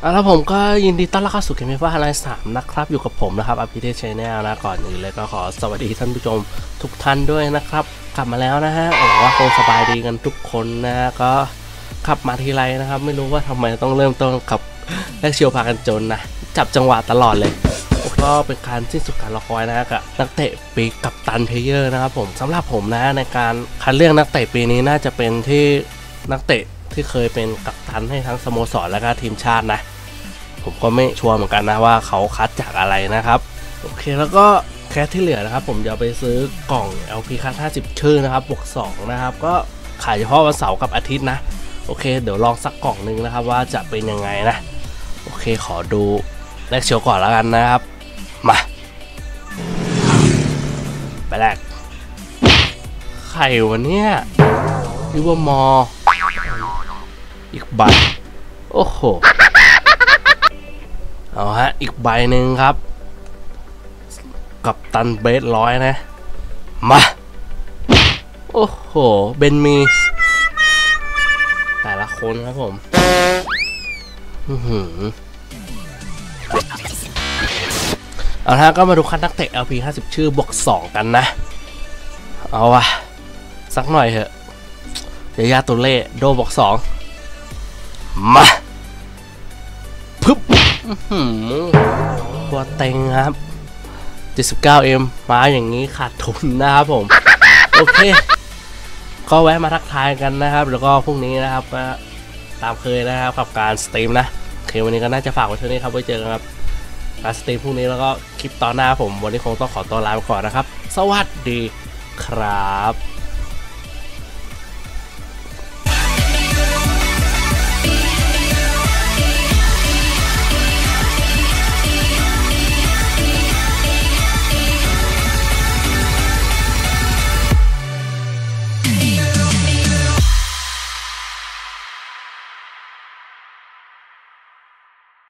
เอาละผมก็ยินดีต้อนรับเข้าสู่เกมเมฟ้าไลน์สามนะครับ อยู่กับผมนะครับอภิเทชแนลนะ ก่อนอื่นเลยก็ขอสวัสดีท่านผู้ชมทุกท่านด้วยนะครับ กลับมาแล้วนะฮะหวังว่าคงสบายดีกันทุกคนนะฮะก็ขับมาทีไรนะครับ ไม่รู้ว่าทำไมต้องเริ่มต้นกับแลกเชียวพากันจนนะ จับจังหวะตลอดเลยก็เป็นการสิ้นสุดการรอคอยนะกับนักเตะปีกับตันเพเยอร์นะครับผมสำหรับผมนะในการคัดเลือกนักเตะปีนี้น่าจะเป็นที่นักเตะที่เคยเป็นกัปตันให้ทั้งสโมสรและก็ทีมชาตินะ ผมก็ไม่ชัวร์เหมือนกันนะว่าเขาคัดจากอะไรนะครับโอเคแล้วก็แคสที่เหลือนะครับ ผมจะไปซื้อกล่อง LP คัด50 ชื่อนะครับบวก2นะครับก็ขายเฉพาะวันเสาร์กับอาทิตย์นะ โอเค เดี๋ยวลองสักกล่องหนึ่งนะครับว่าจะเป็นยังไงนะ โอเคขอดูแลกเชียวก่อนแล้วกันนะครับ มา ไปแรกไข่วันเนี้ยริวมอ อีกใบโอ้โห เอาฮะ อีกใบหนึ่งครับ กับตันเบสร้อยนะ มา โอ้โห เบนมี แต่ละคนครับผม อือหือเอาละก็มาดูคัดนักเตะ LP 50 ชื่อบวก 2 กันนะ เอาวะสักหน่อยเถอะยายาตุเล่โดบวก 2 มา ตัวเต็งครับ 79M มาอย่างนี้ขาดทุนนะครับผม โอเค ก็แวะมาทักทายกันนะครับ แล้วก็พรุ่งนี้นะครับก็ตามเคยนะครับกับการสตรีมนะโอเควันนี้ก็น่าจะฝากไว้เท่านี้ครับไว้เจอกันครับการสตรีมพรุ่งนี้แล้วก็คลิปตอนหน้าผม วันนี้คงต้องขอตัวลาไปก่อนนะครับ สวัสดีครับ